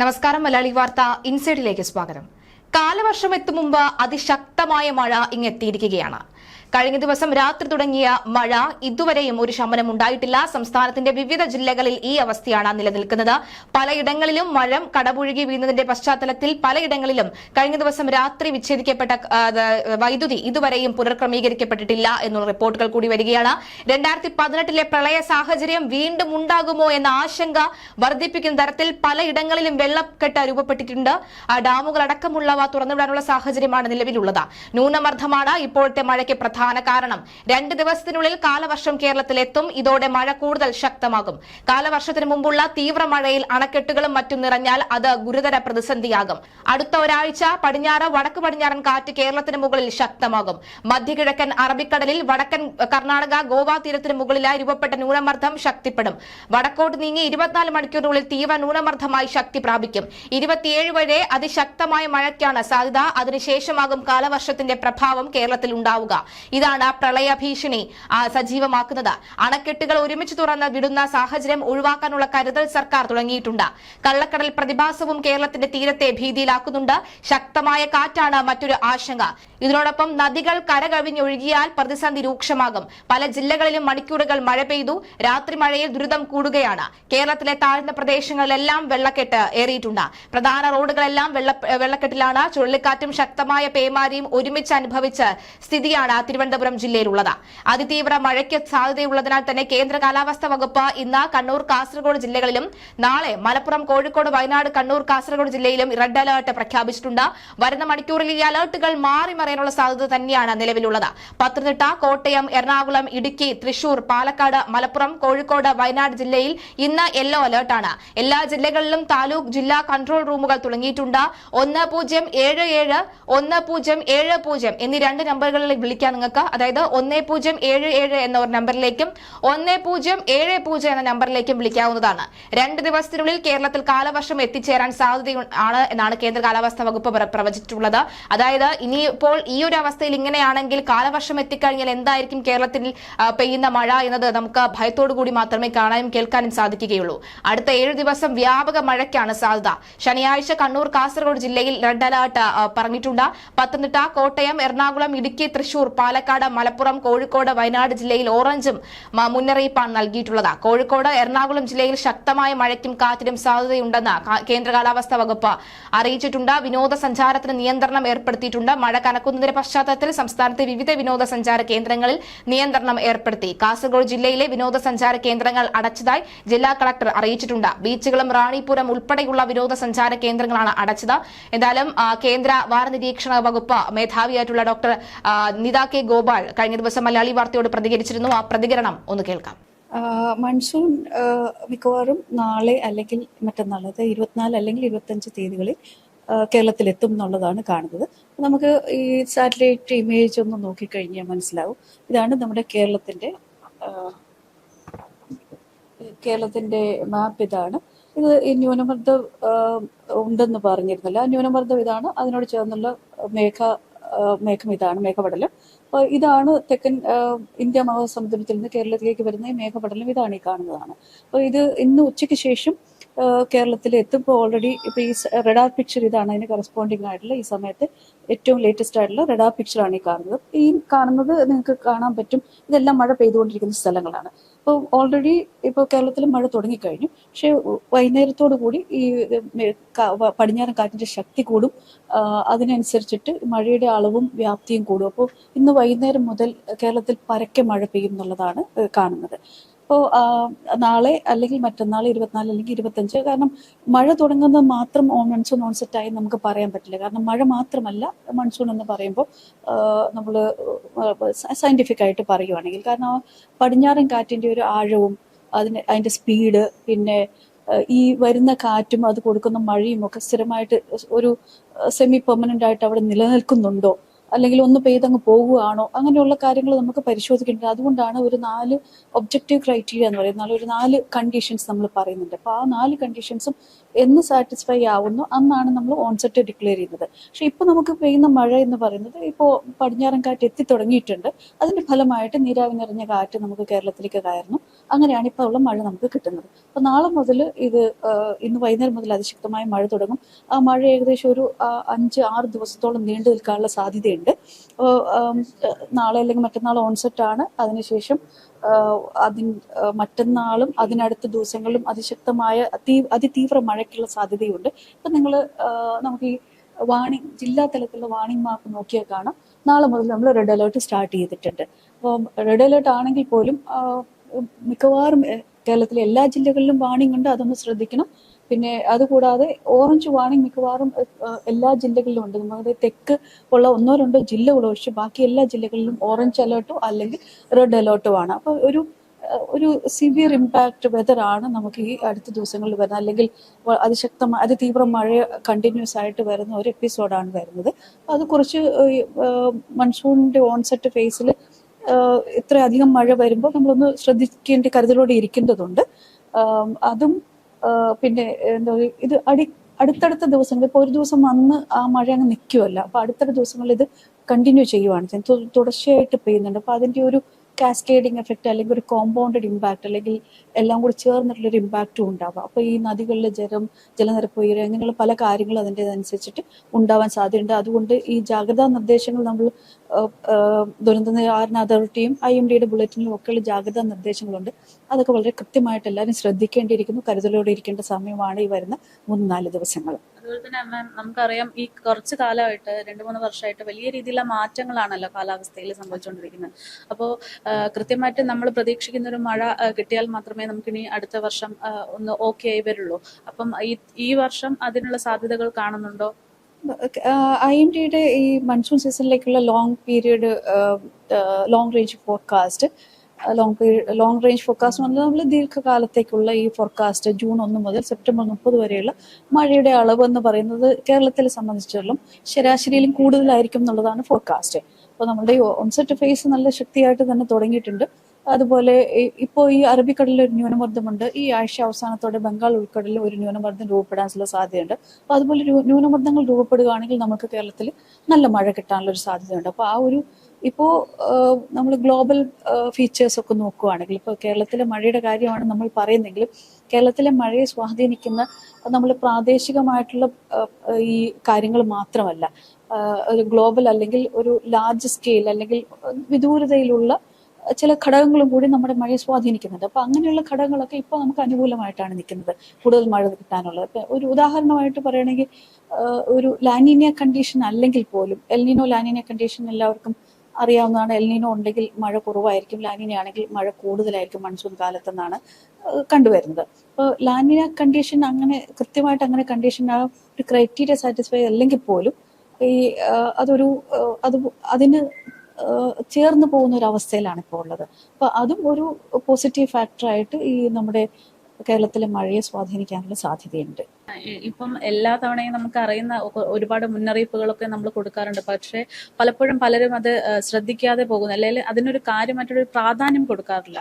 നമസ്കാരം മലയാളി വാർത്ത ഇൻസൈഡിലേക്ക് സ്വാഗതം. കാലവർഷം എത്തും മുമ്പ് അതിശക്തമായ മഴ ഇങ്ങെത്തിയിരിക്കുകയാണ്. കഴിഞ്ഞ ദിവസം രാത്രി തുടങ്ങിയ മഴ ഇതുവരെയും ഒരു ശമനം ഉണ്ടായിട്ടില്ല. സംസ്ഥാനത്തിന്റെ വിവിധ ജില്ലകളിൽ ഈ അവസ്ഥയാണ് നിലനിൽക്കുന്നത്. പലയിടങ്ങളിലും മഴ കടപുഴുകി വീഴുന്നതിന്റെ പശ്ചാത്തലത്തിൽ പലയിടങ്ങളിലും കഴിഞ്ഞ ദിവസം രാത്രി വിച്ഛേദിക്കപ്പെട്ട വൈദ്യുതി ഇതുവരെയും പുനർക്രമീകരിക്കപ്പെട്ടിട്ടില്ല എന്നുള്ള റിപ്പോർട്ടുകൾ കൂടി വരികയാണ്. രണ്ടായിരത്തി പതിനെട്ടിലെ പ്രളയ സാഹചര്യം വീണ്ടും ഉണ്ടാകുമോ എന്ന ആശങ്ക വർദ്ധിപ്പിക്കുന്ന തരത്തിൽ പലയിടങ്ങളിലും വെള്ളക്കെട്ട് രൂപപ്പെട്ടിട്ടുണ്ട്. ഡാമുകൾ അടക്കമുള്ളവ തുറന്നുവിടാനുള്ള സാഹചര്യമാണ് നിലവിലുള്ളത്. ന്യൂനമർദ്ദമാണ് ഇപ്പോഴത്തെ മഴയ്ക്ക് പ്രധാന കാരണം. രണ്ട് ദിവസത്തിനുള്ളിൽ കാലവർഷം കേരളത്തിലെത്തും. ഇതോടെ മഴ കൂടുതൽ ശക്തമാകും. കാലവർഷത്തിന് മുമ്പുള്ള തീവ്ര മഴയിൽ അണക്കെട്ടുകളും മറ്റും നിറഞ്ഞാൽ അത് ഗുരുതര പ്രതിസന്ധിയാകും. അടുത്ത ഒരാഴ്ച പടിഞ്ഞാറ് വടക്ക് പടിഞ്ഞാറൻ കാറ്റ് കേരളത്തിന് മുകളിൽ ശക്തമാകും. മധ്യകിഴക്കൻ അറബിക്കടലിൽ വടക്കൻ കർണാടക ഗോവ തീരത്തിന് മുകളിലായി രൂപപ്പെട്ട ന്യൂനമർദ്ദം ശക്തിപ്പെടും. വടക്കോട്ട് നീങ്ങി ഇരുപത്തിനാല് മണിക്കൂറിനുള്ളിൽ തീവ്ര ന്യൂനമർദ്ദമായി ശക്തി പ്രാപിക്കും. ഇരുപത്തിയേഴ് വരെ അതിശക്തമായ മഴയ്ക്കാണ് സാധ്യത. അതിനുശേഷമാകും കാലവർഷത്തിന്റെ പ്രഭാവം കേരളത്തിൽ ഉണ്ടാവുക. ഇതാണ് പ്രളയ ഭീഷണി ആ, സജീവമാക്കുന്നത്. അണക്കെട്ടുകൾ ഒരുമിച്ച് തുറന്ന് വിടുന്ന സാഹചര്യം ഒഴിവാക്കാനുള്ള കരുതൽ സർക്കാർ തുടങ്ങിയിട്ടുണ്ട്. കള്ളക്കടൽ പ്രതിഭാസവും കേരളത്തിന്റെ തീരത്തെ ഭീതിയിലാക്കുന്നുണ്ട്. ശക്തമായ കാറ്റാണ് മറ്റൊരു ആശങ്ക. ഇതിനോടൊപ്പം നദികൾ കരകവിഞ്ഞൊഴുകിയാൽ പ്രതിസന്ധി രൂക്ഷമാകും. പല ജില്ലകളിലും മണിക്കൂറുകൾ മഴ പെയ്തു. രാത്രി മഴയിൽ ദുരിതം കൂടുകയാണ്. കേരളത്തിലെ താഴ്ന്ന പ്രദേശങ്ങളിലെല്ലാം വെള്ളക്കെട്ട് ഏറിയിട്ടുണ്ട്. പ്രധാന റോഡുകളെല്ലാം വെള്ള വെള്ളക്കെട്ടിലാണ്. ചുഴലിക്കാറ്റും ശക്തമായ പേമാരിയും ഒരുമിച്ച് അനുഭവിച്ച് സ്ഥിതിയാണ് തിരുവനന്തപുരം ജില്ലയിലുള്ളത്. അതിതീവ്ര മഴയ്ക്ക് സാധ്യതയുള്ളതിനാൽ തന്നെ കേന്ദ്ര കാലാവസ്ഥാ വകുപ്പ് ഇന്ന് കണ്ണൂർ കാസർഗോഡ് ജില്ലകളിലും നാളെ മലപ്പുറം കോഴിക്കോട് വയനാട് കണ്ണൂർ കാസർഗോഡ് ജില്ലയിലും റെഡ് അലേർട്ട് പ്രഖ്യാപിച്ചിട്ടുണ്ട്. വരുന്ന മണിക്കൂറിൽ ഈ അലേർട്ടുകൾ മാറി മറിയാനുള്ള സാധ്യത തന്നെയാണ് നിലവിലുള്ളത്. പത്തനംതിട്ട കോട്ടയം എറണാകുളം ഇടുക്കി തൃശൂർ പാലക്കാട് മലപ്പുറം കോഴിക്കോട് വയനാട് ജില്ലയിൽ ഇന്ന് യെല്ലോ അലേർട്ടാണ്. എല്ലാ ജില്ലകളിലും താലൂക്ക് ജില്ലാ കൺട്രോൾ റൂമുകൾ തുടങ്ങിയിട്ടുണ്ട്. ഒന്ന് പൂജ്യം ഏഴ് ഏഴ് ഒന്ന് പൂജ്യം ഏഴ് പൂജ്യം എന്നീ രണ്ട് നമ്പറുകളിൽ വിളിക്കാൻ നിങ്ങൾക്ക് അതായത് ഒന്ന് പൂജ്യം ഏഴ് ഏഴ് എന്ന ഒരു നമ്പറിലേക്കും ഒന്ന് പൂജ്യം ഏഴ് പൂജ്യം എന്ന നമ്പറിലേക്കും വിളിക്കാവുന്നതാണ്. രണ്ട് ദിവസത്തിനുള്ളിൽ കേരളത്തിൽ കാലവർഷം എത്തിച്ചേരാൻ സാധ്യത ആണ് എന്നാണ് കേന്ദ്ര കാലാവസ്ഥാ വകുപ്പ് പ്രവചിച്ചിട്ടുള്ളത്. അതായത് ഇനിയിപ്പോൾ ഈ ഒരു അവസ്ഥയിൽ ഇങ്ങനെയാണെങ്കിൽ കാലവർഷം എത്തിക്കഴിഞ്ഞാൽ എന്തായിരിക്കും കേരളത്തിൽ പെയ്യുന്ന മഴ എന്നത് നമുക്ക് ഭയത്തോടു കൂടി മാത്രമേ കാണാനും കേൾക്കാനും സാധിക്കുകയുള്ളൂ. അടുത്ത ഏഴ് ദിവസം വ്യാപക മഴയ്ക്കാണ് സാധ്യത. ശനിയാഴ്ച കണ്ണൂർ കാസർഗോഡ് ജില്ലയിൽ റെഡ് അലർട്ട് പറഞ്ഞിട്ടുണ്ട്. പത്തനംതിട്ട കോട്ടയം എറണാകുളം ഇടുക്കി തൃശൂർ പാലക്കാട് മലപ്പുറം കോഴിക്കോട് വയനാട് ജില്ലയിൽ ഓറഞ്ചും മുന്നറിയിപ്പാണ് നൽകിയിട്ടുള്ളത്. കോഴിക്കോട് എറണാകുളം ജില്ലയിൽ ശക്തമായ മഴയ്ക്കും കാറ്റിനും സാധ്യതയുണ്ടെന്ന് കേന്ദ്ര കാലാവസ്ഥാ വകുപ്പ് അറിയിച്ചിട്ടുണ്ട്. വിനോദസഞ്ചാരത്തിന് നിയന്ത്രണം ഏർപ്പെടുത്തിയിട്ടുണ്ട്. മഴ കനക്കുന്നതിന്റെ പശ്ചാത്തലത്തിൽ സംസ്ഥാനത്തെ വിവിധ വിനോദസഞ്ചാര കേന്ദ്രങ്ങളിൽ നിയന്ത്രണം ഏർപ്പെടുത്തി. കാസർഗോഡ് ജില്ലയിലെ വിനോദസഞ്ചാര കേന്ദ്രങ്ങൾ അടച്ചതായി ജില്ലാ കളക്ടർ അറിയിച്ചിട്ടുണ്ട്. ബീച്ചുകളും റാണിപുരം ഉൾപ്പെടെയുള്ള വിനോദസഞ്ചാര കേന്ദ്രങ്ങളാണ് അടച്ചത്. എന്തായാലും കേന്ദ്ര വാര നിരീക്ഷണ വകുപ്പ് മേധാവിയായിട്ടുള്ള ഡോക്ടർ നിത കെ. ഗോപാൽ കഴിഞ്ഞ ദിവസം മലയാളി വാർത്തയോട് പ്രതികരിച്ചിരുന്നു. ആ പ്രതികരണം ഒന്ന് കേൾക്കാം. മൺസൂൺ മിക്കവാറും നാളെ അല്ലെങ്കിൽ മറ്റന്നാൾ അതായത് ഇരുപത്തിനാല് അല്ലെങ്കിൽ ഇരുപത്തഞ്ച് തീയതികളിൽ കേരളത്തിലെത്തും എന്നുള്ളതാണ് കാണുന്നത്. നമുക്ക് ഈ സാറ്റലൈറ്റ് ഇമേജ് ഒന്ന് നോക്കിക്കഴിഞ്ഞാൽ മനസ്സിലാവും. ഇതാണ് നമ്മുടെ കേരളത്തിന്റെ കേരളത്തിന്റെ മാപ്പ് ഇതാണ്. ഇത് ഈ ന്യൂനമർദ്ദം ഉണ്ടെന്ന് പറഞ്ഞിരുന്നില്ല. ന്യൂനമർദ്ദം ഇതാണ്. അതിനോട് ചേർന്നുള്ള മേഘ മേഘം ഇതാണ് മേഘപടലം ഇതാണ് തെക്കൻ ഇന്ത്യ മഹാസമുദ്രത്തിൽ നിന്ന് കേരളത്തിലേക്ക് വരുന്ന ഈ മേഘപടലം ഇതാണ് ഈ കാണുന്നതാണ്. അപ്പൊ ഇത് ഇന്ന് ഉച്ചയ്ക്ക് ശേഷം കേരളത്തിൽ എത്തുമ്പോൾ ഓൾറെഡി ഇപ്പൊ ഈ റെഡാർ പിക്ചർ ഇതാണ് അതിന് കറസ്പോണ്ടിങ് ആയിട്ടുള്ള ഈ സമയത്ത് ഏറ്റവും ലേറ്റസ്റ്റ് ആയിട്ടുള്ള റഡാർ പിക്ചറാണ് ഈ കാണുന്നത്. ഈ കാണുന്നത് നിങ്ങൾക്ക് കാണാൻ പറ്റും. ഇതെല്ലാം മഴ പെയ്തുകൊണ്ടിരിക്കുന്ന സ്ഥലങ്ങളാണ്. അപ്പോൾ ഓൾറെഡി ഇപ്പോൾ കേരളത്തിൽ മഴ തുടങ്ങിക്കഴിഞ്ഞു. പക്ഷേ വൈകുന്നേരത്തോടു കൂടി ഈ പടിഞ്ഞാറൻ കാറ്റിന്റെ ശക്തി കൂടും. അതിനനുസരിച്ചിട്ട് മഴയുടെ അളവും വ്യാപ്തിയും കൂടും. അപ്പോൾ ഇന്ന് വൈകുന്നേരം മുതൽ കേരളത്തിൽ പരക്കെ മഴ പെയ്യും എന്നുള്ളതാണ് കാണുന്നത്. അപ്പോൾ നാളെ അല്ലെങ്കിൽ മറ്റന്നാൾ ഇരുപത്തിനാല് അല്ലെങ്കിൽ ഇരുപത്തഞ്ച് കാരണം മഴ തുടങ്ങുന്നത് മാത്രം മൺസൂൺ ഓൺസെറ്റ് ആയി നമുക്ക് പറയാൻ പറ്റില്ല. കാരണം മഴ മാത്രമല്ല മൺസൂൺ എന്ന് പറയുമ്പോൾ നമ്മൾ സയന്റിഫിക് ആയിട്ട് പറയുവാണെങ്കിൽ കാരണം പടിഞ്ഞാറൻ കാറ്റിന്റെ ഒരു ആഴവും അതിന് അതിന്റെ സ്പീഡ് പിന്നെ ഈ വരുന്ന കാറ്റും അത് കൊടുക്കുന്ന മഴയും ഒക്കെ സ്ഥിരമായിട്ട് ഒരു സെമി പെർമനന്റ് ആയിട്ട് അവിടെ നിലനിൽക്കുന്നുണ്ടോ? അല്ലെങ്കിൽ ഒന്ന് പെയ്തങ്ങ് പോകുകയാണോ അങ്ങനെയുള്ള കാര്യങ്ങൾ നമുക്ക് പരിശോധിക്കേണ്ടത്. അതുകൊണ്ടാണ് ഒരു നാല് ഒബ്ജക്റ്റീവ് ക്രൈറ്റീരിയ എന്ന് പറയുന്നത്. ഒരു നാല് കണ്ടീഷൻസ് നമ്മൾ പറയുന്നുണ്ട്. അപ്പോൾ ആ നാല് കണ്ടീഷൻസും എന്ന് സാറ്റിസ്ഫൈ ആവുന്നു. അന്നാണ് നമ്മൾ ഓൺസെറ്റ് ഡിക്ലെയർ ചെയ്യുന്നത്. പക്ഷെ ഇപ്പൊ നമുക്ക് പെയ്യുന്ന മഴ എന്ന് പറയുന്നത് ഇപ്പോൾ പടിഞ്ഞാറൻ കാറ്റ് എത്തി തുടങ്ങിയിട്ടുണ്ട്. അതിന്റെ ഫലമായിട്ട് നീരാവി നിറഞ്ഞ കാറ്റ് നമുക്ക് കേരളത്തിലേക്ക് കയറുന്നു. അങ്ങനെയാണ് ഇപ്പോൾ ഉള്ള മഴ നമുക്ക് കിട്ടുന്നത്. അപ്പോൾ നാളെ മുതൽ ഇത് ഇന്ന് വൈകുന്നേരം മുതൽ അതിശക്തമായ മഴ തുടങ്ങും. ആ മഴ ഏകദേശം ഒരു അഞ്ച് ആറ് ദിവസത്തോളം നീണ്ടു നിൽക്കാനുള്ള സാധ്യതയുണ്ട്. അപ്പോൾ നാളെ അല്ലെങ്കിൽ മറ്റന്നാൾ ഓൺസെറ്റ് ആണ്. അതിനുശേഷം അതി അതിൻ മറ്റന്നാളും അതിനടുത്ത ദിവസങ്ങളിലും അതിശക്തമായ അതി അതിതീവ്ര മഴയ്ക്കുള്ള സാധ്യതയുണ്ട്. ഇപ്പം നിങ്ങൾ നമുക്ക് ഈ വാണിംഗ് ജില്ലാ തലത്തിലുള്ള വാണിംഗ് മാപ്പ് നോക്കിയാൽ കാണാം. നാളെ മുതൽ നമ്മൾ റെഡ് അലേർട്ട് സ്റ്റാർട്ട് ചെയ്തിട്ടുണ്ട്. അപ്പം റെഡ് അലേർട്ട് ആണെങ്കിൽ പോലും മിക്കവാറും കേരളത്തിലെ എല്ലാ ജില്ലകളിലും വാണിംഗ് ഉണ്ട്. അതൊന്ന് ശ്രദ്ധിക്കണം. പിന്നെ അതുകൂടാതെ ഓറഞ്ച് വാണിംഗ് മിക്കവാറും എല്ലാ ജില്ലകളിലും ഉണ്ട്. നമ്മുടെ തെക്ക് ഉള്ള ഒന്നോ രണ്ടോ ജില്ലകൾ ഒഴിച്ച് ബാക്കി എല്ലാ ജില്ലകളിലും ഓറഞ്ച് അലേർട്ടോ അല്ലെങ്കിൽ റെഡ് അലേർട്ടോ ആണ്. അപ്പോൾ ഒരു ഒരു സിവിയർ വെതർ ആണ് നമുക്ക് ഈ അടുത്ത ദിവസങ്ങളിൽ വരുന്നത്. അല്ലെങ്കിൽ അതിശക്തമായ അതിതീവ്ര മഴ കണ്ടിന്യൂസ് ആയിട്ട് വരുന്ന ഒരു എപ്പിസോഡാണ് വരുന്നത്. അത് കുറച്ച് മൺസൂണിന്റെ ഓൺസെറ്റ് ഫേസിൽ ഇത്ര അധികം മഴ വരുമ്പോൾ നമ്മളൊന്ന് ശ്രദ്ധിക്കേണ്ട കരുതലോടെ ഇരിക്കേണ്ടതുണ്ട്. അതും പിന്നെ എന്താ ഇത് അടി അടുത്തടുത്ത ദിവസങ്ങളിൽ ഇപ്പോൾ ഒരു ദിവസം വന്ന് ആ മഴ അങ്ങ് നിൽക്കുമല്ല അപ്പൊ അടുത്തടുത്ത ദിവസങ്ങളിൽ ഇത് കണ്ടിന്യൂ ചെയ്യുവാണ് തുടർച്ചയായിട്ട് പെയ്യുന്നുണ്ട്. അപ്പൊ അതിന്റെ ഒരു കാസ്കേഡിങ് എഫക്റ്റ് അല്ലെങ്കിൽ ഒരു കോമ്പൗണ്ടഡ് ഇമ്പാക്ട് അല്ലെങ്കിൽ എല്ലാം കൂടി ചേർന്നിട്ടുള്ളൊരു ഇമ്പാക്റ്റും ഉണ്ടാവാം. അപ്പൊ ഈ നദികളിലെ ജലം ജലനിരപ്പ് ഉയരുക അങ്ങനെയുള്ള പല കാര്യങ്ങളും അതിന്റെതനുസരിച്ചിട്ട് ഉണ്ടാവാൻ സാധ്യതയുണ്ട്. അതുകൊണ്ട് ഈ ജാഗ്രതാ നിർദ്ദേശങ്ങൾ നമ്മൾ ദുരന്ത നിവാരണ അതോറിറ്റിയും ഐ എം ഡിയുടെ ബുള്ളറ്റിനും ഒക്കെയുള്ള ജാഗ്രതാ നിർദ്ദേശങ്ങളുണ്ട്. അതൊക്കെ വളരെ കൃത്യമായിട്ട് എല്ലാവരും ശ്രദ്ധിക്കേണ്ടിയിരിക്കുന്നു. കരുതലോടെ ഇരിക്കേണ്ട സമയമാണ് ഈ വരുന്ന മൂന്ന് നാല് ദിവസങ്ങൾ. അതുപോലെ തന്നെ മാം നമുക്കറിയാം ഈ കുറച്ച് കാലമായിട്ട് രണ്ട് മൂന്ന് വർഷമായിട്ട് വലിയ രീതിയിലുള്ള മാറ്റങ്ങളാണല്ലോ കാലാവസ്ഥയിൽ സംഭവിച്ചുകൊണ്ടിരിക്കുന്നത്. അപ്പോൾ കൃത്യമായിട്ട് നമ്മൾ പ്രതീക്ഷിക്കുന്ന ഒരു മഴ കിട്ടിയാൽ മാത്രമേ നമുക്കിനി അടുത്ത വർഷം ഒന്ന് ഓക്കെ ആയി വരുള്ളൂ. അപ്പം ഈ ഈ വർഷം അതിനുള്ള സാധ്യതകൾ കാണുന്നുണ്ടോ? ഐ എം ഡിയുടെ ഈ monsoon സീസണിലേക്കുള്ള long period long range forecast long period long range forecast എന്ന് പറഞ്ഞാൽ നമ്മൾ ദീർഘകാലത്തേക്കുള്ള ഈ ഫോർകാസ്റ്റ് ജൂൺ ഒന്ന് മുതൽ സെപ്റ്റംബർ മുപ്പത് വരെയുള്ള മഴയുടെ അളവ് എന്ന് പറയുന്നത് കേരളത്തിലെ സംബന്ധിച്ചിടത്തോളം ശരാശരിയിലും കൂടുതലായിരിക്കും എന്നുള്ളതാണ് ഫോർകാസ്റ്റ് അപ്പോൾ നമ്മുടെ ഓൺസെറ്റ് ഫേസ് നല്ല ശക്തിയായിട്ട് തന്നെ തുടങ്ങിയിട്ടുണ്ട്. അതുപോലെ ഇപ്പോൾ ഈ അറബിക്കടലിൽ ഒരു ന്യൂനമർദ്ദമുണ്ട്. ഈ ആഴ്ച അവസാനത്തോടെ ബംഗാൾ ഉൾക്കടലിൽ ഒരു ന്യൂനമർദ്ദം രൂപപ്പെടാനുള്ള സാധ്യതയുണ്ട്. അപ്പോൾ അതുപോലെ ന്യൂനമർദ്ദങ്ങൾ രൂപപ്പെടുകയാണെങ്കിൽ നമുക്ക് കേരളത്തിൽ നല്ല മഴ കിട്ടാനുള്ള ഒരു സാധ്യതയുണ്ട്. അപ്പോൾ ആ ഒരു ഇപ്പോൾ നമ്മൾ ഗ്ലോബൽ ഫീച്ചേഴ്സ് ഒക്കെ നോക്കുകയാണെങ്കിൽ ഇപ്പോൾ കേരളത്തിലെ മഴയുടെ കാര്യമാണ് നമ്മൾ പറയുന്നെങ്കിലും കേരളത്തിലെ മഴയെ സ്വാധീനിക്കുന്ന നമ്മൾ പ്രാദേശികമായിട്ടുള്ള ഈ കാര്യങ്ങൾ മാത്രമല്ല. ഒരു ഗ്ലോബൽ അല്ലെങ്കിൽ ഒരു ലാർജ് സ്കെയിൽ അല്ലെങ്കിൽ വിദൂരതയിലുള്ള ചില ഘടകങ്ങളും കൂടി നമ്മുടെ മഴയെ സ്വാധീനിക്കുന്നുണ്ട്. അപ്പൊ അങ്ങനെയുള്ള ഘടകങ്ങളൊക്കെ ഇപ്പോൾ നമുക്ക് അനുകൂലമായിട്ടാണ് നിൽക്കുന്നത് കൂടുതൽ മഴ കിട്ടാനുള്ളത്. ഒരു ഉദാഹരണമായിട്ട് പറയുകയാണെങ്കിൽ ഒരു ലാനിനിയ കണ്ടീഷൻ അല്ലെങ്കിൽ പോലും എൽനിനോ ലാനിനിയ കണ്ടീഷൻ എല്ലാവർക്കും അറിയാവുന്നതാണ്. എൽനീനോ ഉണ്ടെങ്കിൽ മഴ കുറവായിരിക്കും. ലാനിന ആണെങ്കിൽ മഴ കൂടുതലായിരിക്കും മൺസൂൺ കാലത്തെന്നാണ് കണ്ടുവരുന്നത്. അപ്പോൾ ലാനിന കണ്ടീഷൻ അങ്ങനെ കൃത്യമായിട്ട് അങ്ങനെ കണ്ടീഷൻ ആ ഒരു ക്രൈറ്റീരിയ സാറ്റിസ്ഫൈ അല്ലെങ്കിൽ പോലും ഈ അതൊരു അത് അതിന് ചേർന്ന് പോകുന്ന ഒരു അവസ്ഥയിലാണ് ഇപ്പോൾ ഉള്ളത്. അപ്പൊ അതും ഒരു പോസിറ്റീവ് ഫാക്ടറായിട്ട് ഈ നമ്മുടെ കേരളത്തിലെ മഴയെ സ്വാധീനിക്കാനുള്ള സാധ്യതയുണ്ട്. ഇപ്പം എല്ലാ തവണയും നമുക്ക് അറിയുന്ന ഒരുപാട് മുന്നറിയിപ്പുകളൊക്കെ നമ്മൾ കൊടുക്കാറുണ്ട്. പക്ഷേ പലപ്പോഴും പലരും അത് ശ്രദ്ധിക്കാതെ പോകുന്നു അല്ലെങ്കിൽ അതിനൊരു കാര്യമായിട്ടൊരു പ്രാധാന്യം കൊടുക്കാറില്ല.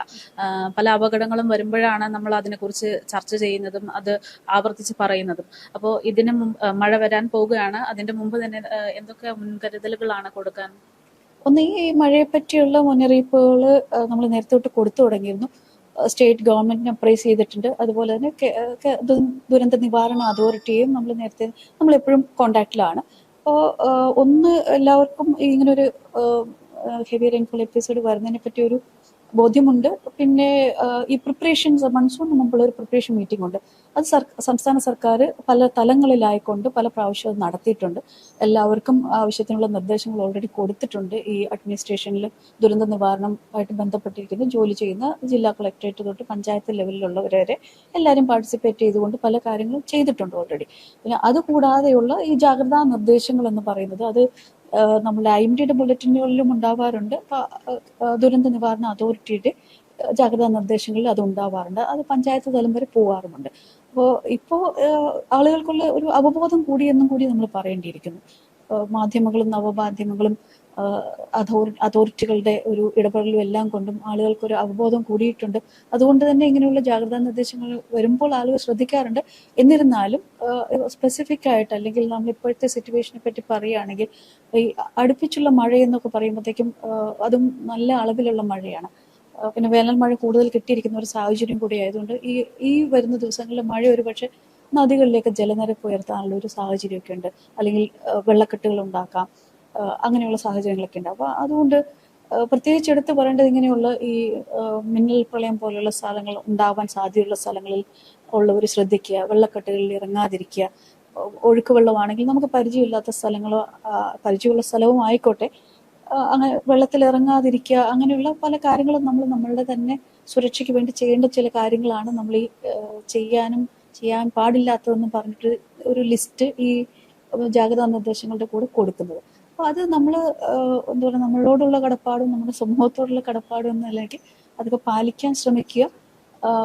പല അപകടങ്ങളും വരുമ്പോഴാണ് നമ്മൾ അതിനെക്കുറിച്ച് ചർച്ച ചെയ്യുന്നതും അത് ആവർത്തിച്ച് പറയുന്നതും. അപ്പോൾ ഇതിന് മഴ വരാൻ പോവുകയാണ്. അതിന്റെ മുമ്പ് തന്നെ എന്തൊക്കെ മുൻകരുതലുകളാണ് കൊടുക്കാൻ? ഒന്ന് ഈ മഴയെ പറ്റിയുള്ള മുന്നറിയിപ്പുകൾ നമ്മൾ നേരത്തെ തൊട്ട് കൊടുത്തു തുടങ്ങിയിരുന്നു. സ്റ്റേറ്റ് ഗവൺമെന്റിനെ അപ്രൈസ് ചെയ്തിട്ടുണ്ട്. അതുപോലെ തന്നെ ദുരന്ത നിവാരണ അതോറിറ്റിയും നമ്മൾ നേരത്തെ നമ്മൾ എപ്പോഴും കോണ്ടാക്റ്റിലാണ് അപ്പോൾ ഒന്ന് എല്ലാവർക്കും ഇങ്ങനൊരു ഹെവി റെയിൻഫോൾ എപ്പിസോഡ് വരുന്നതിനെ പറ്റി ഒരു ബോധ്യമുണ്ട്. പിന്നെ ഈ പ്രിപ്പറേഷൻസ് മൺസൂണിന് മുമ്പുള്ള ഒരു പ്രിപ്പറേഷൻ മീറ്റിംഗ് ഉണ്ട്. അത് സംസ്ഥാന സർക്കാർ പല തലങ്ങളിലായിക്കൊണ്ട് പല പ്രാവശ്യവും നടത്തിയിട്ടുണ്ട്. എല്ലാവർക്കും ആവശ്യത്തിനുള്ള നിർദ്ദേശങ്ങൾ ഓൾറെഡി കൊടുത്തിട്ടുണ്ട്. ഈ അഡ്മിനിസ്ട്രേഷനിൽ ദുരന്ത നിവാരണമായിട്ട് ബന്ധപ്പെട്ടിരിക്കുന്ന ജോലി ചെയ്യുന്ന ജില്ലാ കളക്ടറേറ്റ് തൊട്ട് പഞ്ചായത്ത് ലെവലിലുള്ളവരെ വരെ എല്ലാവരും പാർട്ടിസിപ്പേറ്റ് ചെയ്തുകൊണ്ട് പല കാര്യങ്ങളും ചെയ്തിട്ടുണ്ട് ഓൾറെഡി പിന്നെ അതുകൂടാതെയുള്ള ഈ ജാഗ്രതാ നിർദ്ദേശങ്ങൾ എന്ന് പറയുന്നത് അത് നമ്മുടെ ഐ എം ഡിയുടെ ബുള്ളറ്റിനുകളിലും ഉണ്ടാവാറുണ്ട്. ദുരന്ത നിവാരണ അതോറിറ്റിയുടെ ജാഗ്രതാ നിർദ്ദേശങ്ങളിൽ അത് ഉണ്ടാവാറുണ്ട്. അത് പഞ്ചായത്ത് തലം വരെ പോവാറുമുണ്ട്. അപ്പോൾ ഇപ്പോൾ ആളുകൾക്കുള്ള ഒരു അവബോധം കൂടിയെന്നും കൂടി നമ്മൾ പറയേണ്ടിയിരിക്കുന്നു. മാധ്യമങ്ങളും നവമാധ്യമങ്ങളും അതോറിറ്റികളുടെ ഒരു ഇടപെടലും എല്ലാം കൊണ്ടും ആളുകൾക്ക് ഒരു അവബോധം കൂടിയിട്ടുണ്ട്. അതുകൊണ്ട് തന്നെ ഇങ്ങനെയുള്ള ജാഗ്രതാ നിർദ്ദേശങ്ങൾ വരുമ്പോൾ ആളുകൾ ശ്രദ്ധിക്കാറുണ്ട്. എന്നിരുന്നാലും സ്പെസിഫിക് ആയിട്ട് അല്ലെങ്കിൽ നമ്മൾ ഇപ്പോഴത്തെ സിറ്റുവേഷനെ പറ്റി പറയുകയാണെങ്കിൽ ഈ അടുപ്പിച്ചുള്ള മഴ എന്നൊക്കെ പറയുമ്പോഴത്തേക്കും അതും നല്ല അളവിലുള്ള മഴയാണ്. പിന്നെ വേനൽ മഴ കൂടുതൽ കിട്ടിയിരിക്കുന്ന ഒരു സാഹചര്യം കൂടി ആയതുകൊണ്ട് ഈ ഈ വരുന്ന ദിവസങ്ങളിൽ മഴ ഒരു പക്ഷേ നദികളിലേക്ക് ജലനിരപ്പ് ഉയർത്താനുള്ള ഒരു സാഹചര്യമൊക്കെ ഉണ്ട്. അല്ലെങ്കിൽ വെള്ളക്കെട്ടുകൾ ഉണ്ടാക്കാം. അങ്ങനെയുള്ള സാഹചര്യങ്ങളൊക്കെ ഉണ്ട്. അപ്പോൾ അതുകൊണ്ട് പ്രത്യേകിച്ച് എടുത്ത് പറയേണ്ടത് ഇങ്ങനെയുള്ള ഈ മിന്നൽ പ്രളയം പോലെയുള്ള സ്ഥലങ്ങൾ ഉണ്ടാവാൻ സാധ്യതയുള്ള സ്ഥലങ്ങളിൽ ഉള്ളവർ ശ്രദ്ധിക്കുക വെള്ളക്കെട്ടുകളിൽ ഇറങ്ങാതിരിക്കുക ഒഴുക്ക് വെള്ളമാണെങ്കിൽ നമുക്ക് പരിചയമില്ലാത്ത സ്ഥലങ്ങളോ പരിചയമുള്ള സ്ഥലവും ആയിക്കോട്ടെ. അങ്ങനെ വെള്ളത്തിൽ ഇറങ്ങാതിരിക്കുക അങ്ങനെയുള്ള പല കാര്യങ്ങളും നമ്മൾ നമ്മളുടെ തന്നെ സുരക്ഷയ്ക്ക് വേണ്ടി ചെയ്യേണ്ട ചില കാര്യങ്ങളാണ് നമ്മൾ ഈ ചെയ്യാനും ചെയ്യാൻ പാടില്ലാത്തതെന്ന് പറഞ്ഞിട്ട് ഒരു ലിസ്റ്റ് ഈ ജാഗ്രതാ നിർദ്ദേശങ്ങളുടെ കൂടെ കൊടുക്കുന്നത്. അപ്പോൾ അത് നമ്മൾ എന്താ പറയുക നമ്മളോടുള്ള കടപ്പാടും നമ്മുടെ സമൂഹത്തോടുള്ള കടപ്പാടും എന്ന നിലയ്ക്ക് അതൊക്കെ പാലിക്കാൻ ശ്രമിക്കുക.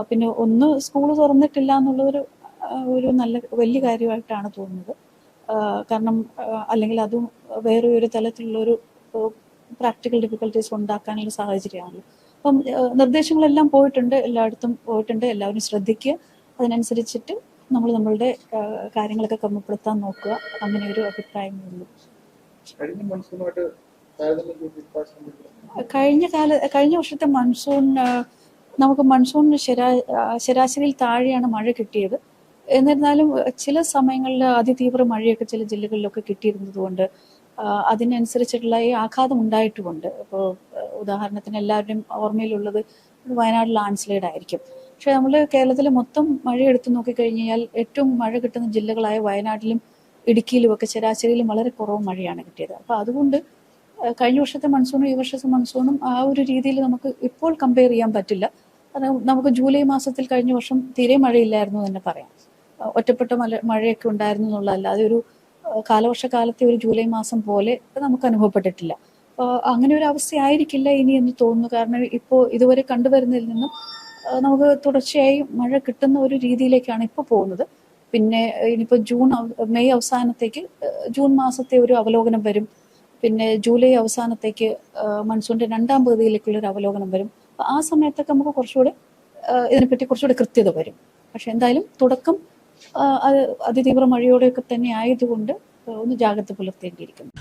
പിന്നെ ഒന്ന് സ്കൂൾ തുറന്നിട്ടില്ല എന്നുള്ളൊരു ഒരു നല്ല വലിയ കാര്യമായിട്ടാണ് തോന്നുന്നത്. കാരണം അല്ലെങ്കിൽ അതും വേറെ ഒരു തലത്തിലുള്ളൊരു പ്രാക്ടിക്കൽ ഡിഫിക്കൽട്ടീസ് ഉണ്ടാക്കാനുള്ള സാഹചര്യമാണ് അപ്പം നിർദ്ദേശങ്ങളെല്ലാം പോയിട്ടുണ്ട്. എല്ലായിടത്തും പോയിട്ടുണ്ട്. എല്ലാവരും ശ്രദ്ധിക്കുക. അതിനനുസരിച്ചിട്ട് നമ്മൾ നമ്മളുടെ കാര്യങ്ങളൊക്കെ ക്രമപ്പെടുത്താൻ നോക്കുക. അങ്ങനെ ഒരു അഭിപ്രായമേ ഉള്ളൂ. കഴിഞ്ഞ കഴിഞ്ഞ കാല കഴിഞ്ഞ വർഷത്തെ മൺസൂൺ നമുക്ക് മൺസൂണിന് ശരാ ശരാശരിയിൽ താഴെയാണ് മഴ കിട്ടിയത്. എന്നിരുന്നാലും ചില സമയങ്ങളിൽ അതിതീവ്ര മഴയൊക്കെ ചില ജില്ലകളിലൊക്കെ കിട്ടിയിരുന്നത് കൊണ്ട് ആ, അതിനനുസരിച്ചിട്ടുള്ള ഈ ആഘാതം ഉണ്ടായിട്ടുമുണ്ട്. ഇപ്പോൾ ഉദാഹരണത്തിന് എല്ലാവരുടെയും ഓർമ്മയിലുള്ളത് വയനാട് ലാൻഡ് സ്ലൈഡ് ആയിരിക്കും പക്ഷെ നമ്മൾ കേരളത്തിലെ മൊത്തം മഴ എടുത്തു നോക്കിക്കഴിഞ്ഞാൽ കഴിഞ്ഞാൽ ഏറ്റവും മഴ കിട്ടുന്ന ജില്ലകളായ വയനാട്ടിലും ഇടുക്കിയിലും ഒക്കെ ശരാശരിയിലും വളരെ കുറവ് മഴയാണ് കിട്ടിയത്. അപ്പൊ അതുകൊണ്ട് കഴിഞ്ഞ വർഷത്തെ മൺസൂണും ഈ വർഷത്തെ മൺസൂണും ആ ഒരു രീതിയിൽ നമുക്ക് ഇപ്പോൾ കമ്പയർ ചെയ്യാൻ പറ്റില്ല. നമുക്ക് ജൂലൈ മാസത്തിൽ കഴിഞ്ഞ വർഷം തീരെ മഴയില്ലായിരുന്നു തന്നെ പറയാം. ഒറ്റപ്പെട്ട മല മഴയൊക്കെ ഉണ്ടായിരുന്നു എന്നുള്ളതല്ല അതൊരു ഏഹ് കാലവർഷക്കാലത്തെ ഒരു ജൂലൈ മാസം പോലെ നമുക്ക് അനുഭവപ്പെട്ടിട്ടില്ല. അപ്പോൾ അങ്ങനെ ഒരു അവസ്ഥയായിരിക്കില്ല ഇനി എന്ന് തോന്നുന്നു. കാരണം ഇപ്പോൾ ഇതുവരെ കണ്ടുവരുന്നതിൽ നിന്നും നമുക്ക് തുടർച്ചയായി മഴ കിട്ടുന്ന ഒരു രീതിയിലേക്കാണ് ഇപ്പോൾ പോകുന്നത്. പിന്നെ ഇനിയിപ്പോൾ ജൂൺ മെയ് അവസാനത്തേക്ക് ജൂൺ മാസത്തെ ഒരു അവലോകനം വരും. പിന്നെ ജൂലൈ അവസാനത്തേക്ക് മൺസൂണിന്റെ രണ്ടാം പകുതിയിലേക്കുള്ള ഒരു അവലോകനം വരും. അപ്പൊ ആ സമയത്തൊക്കെ നമുക്ക് കുറച്ചുകൂടെ ഇതിനെപ്പറ്റി കുറച്ചുകൂടെ കൃത്യത വരും. പക്ഷെ എന്തായാലും തുടക്കം അത് അതിതീവ്ര മഴയോടെയൊക്കെ തന്നെ ആയതുകൊണ്ട് ഒന്ന് ജാഗ്രത പുലർത്തേണ്ടിയിരിക്കുന്നു.